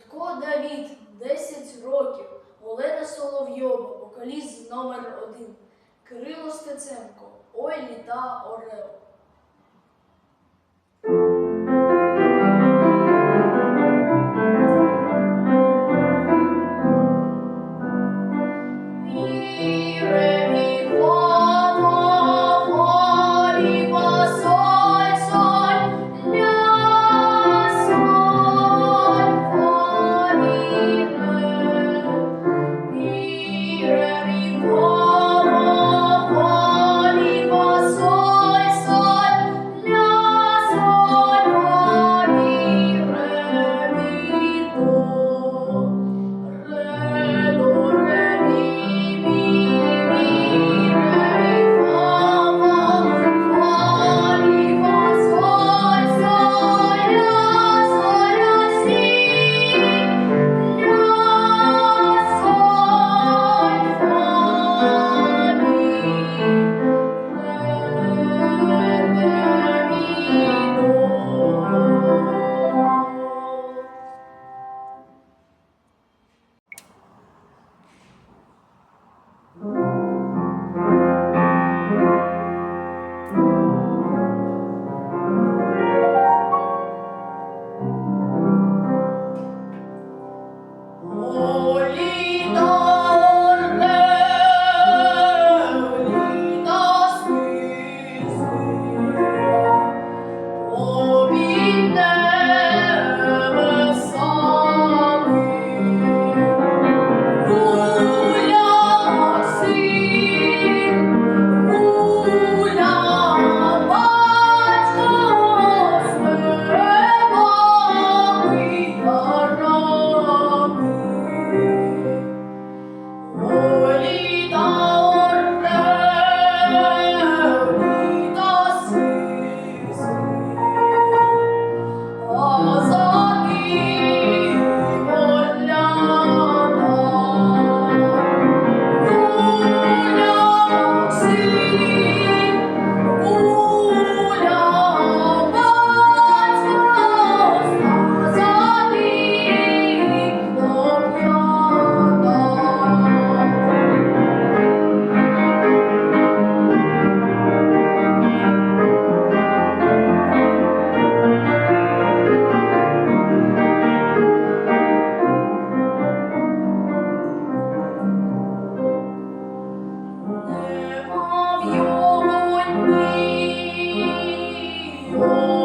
Рудко Давід, 10 років. Олена Соловйова, вокаліст номер один. Кирило Стеценко, Ой літа Орел. Oh.